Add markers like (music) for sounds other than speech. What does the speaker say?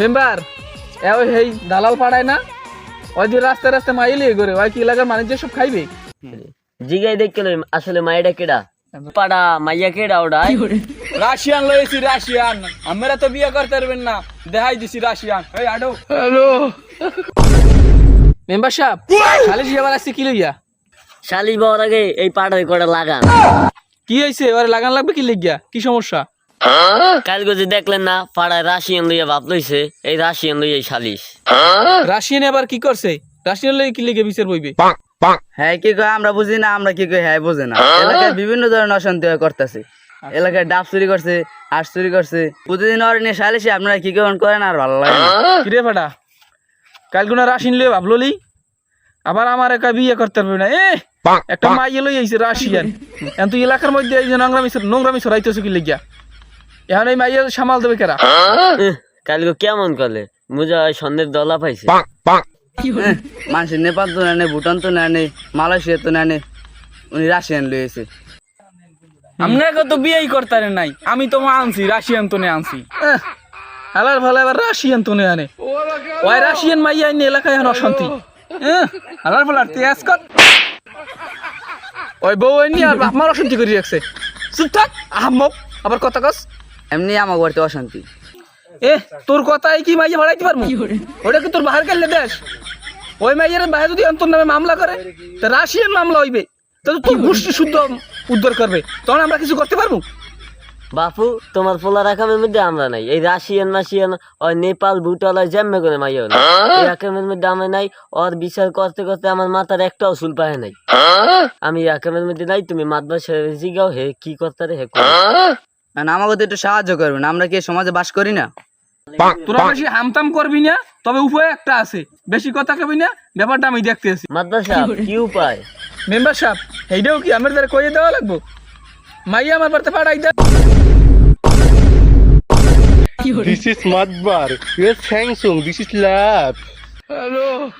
Member এ ওই হেই দালাল পাড়ায় না? ওই যে রাস্তায় রাস্তায় মাইলি করে ওই কি এলাকার মানুষ সব খাইবে? জিগাই দেখছিল আসলে মাইডা কেডা? পাড়া মাইয়া কেডা ওডা? Russian লয়েছি Russian. আমরা তো বিয়ে করতে পারবেন না। দেখাই দিছি রাশিয়ান। এই আডো। হ্যালো মেম্বার সাহেব খালি যাবার আসছে কি লইয়া? শালি বাবার আগে এই পাড়ায় কটা লাগান? কি হয়েছে ওরে লাগান লাগবে কি লিখিয়া কি সমস্যা? কাল গজে দেখলেন না পাড়ায় রাশিয়ান লইয়া বাপ লইছে এই রাশিয়ান লইয়া শালিশ রাশিয়ান এবার কি করছে? রাশিয়ান লই কি লিখে বিচার বইবে? হ্যাঁ কি কয় আমরা বুঝি না আমরা কি কই হ্যাঁ বুঝে না। এলাকায় বিভিন্ন ধরনের অশান্তি করতেছে। এলাকায় ডাব চুরি করছে হাঁস চুরি করছে। প্রতিদিন ওর নিয়ে সালিশে আপনারা কি কেমন করেন আর ভালো লাগে না। কিরে ফাটা কাল কোন রাশিয়ান লই ভাবলি আবার আমার একা বিয়ে করতে পারবে না। এ একটা মাইয়ে লই আইছে রাশিয়ান। এখন তুই এলাকার মধ্যে এই যে নোংরামি নোংরামি সরাইতেছো কি লিখিয়া এখন এই মাইয়ে সামাল দেবে কেরা? কাল গো কেমন করলে? মুজা ওই সন্ধ্যের দলা পাইছে। মানুষের নেপাল তো নেয় ভুটান তো নেয় মালয়েশিয়া তো নেয় উনি রাশিয়ান আপনাকে তো বিয়েই করতে নাই আমি তো আনছি রাশিয়ান তো নে আনছি। হালার ভালো এবার রাশিয়ান তো নে আনে। ওই রাশিয়ান মাইয়া আইনি এলাকায় এখন অশান্তি। হালার ভালো আর তেজ কর। ওই বউ আইনি আর বাপ মার অশান্তি করে রাখছে। চুপ থাক আবার কথা কস। এমনি আমার বাড়িতে অশান্তি। এ তোর কথাই কি মাইয়া ভাড়াইতে পারব? ওটা কি তোর বাহার কালে দেশ? ওই মাইয়ের বাইরে যদি তোর নামে মামলা করে তা রাশিয়ান মামলা হইবে। তা তোর গোষ্ঠী শুদ্ধ উদ্ধার করবে। তখন আমরা কিছু করতে পারব? বাপু তোমার পোলা রাখামের মধ্যে আমরা নাই। এই রাশিয়ান মাসিয়ান ওই নেপাল ভুটান ওই জেম্মে করে মাইয়া না এই রাখামের মধ্যে আমরা নাই ওর বিচার করতে করতে আমার মাথার একটাও চুল পায় নাই। আমি রাখামের মধ্যে নাই তুমি ছেড়ে জিগাও হে কি করতে রে হে আমাকে তো একটু সাহায্য করবেন আমরা কি সমাজে বাস করি না? তোরা বেশি হামতাম করবি না তবে উপায় একটা আছে বেশি কথা কবি না ব্যাপারটা আমি দেখতে আছি সাহেব কি উপায়? মেম্বার সাহেব এইটাও কি আমার দ্বারা কইয়ে দেওয়া লাগবো? মাইয়া আমার বাড়িতে পাঠাই দে. This is Lab. (laughs) হ্যালো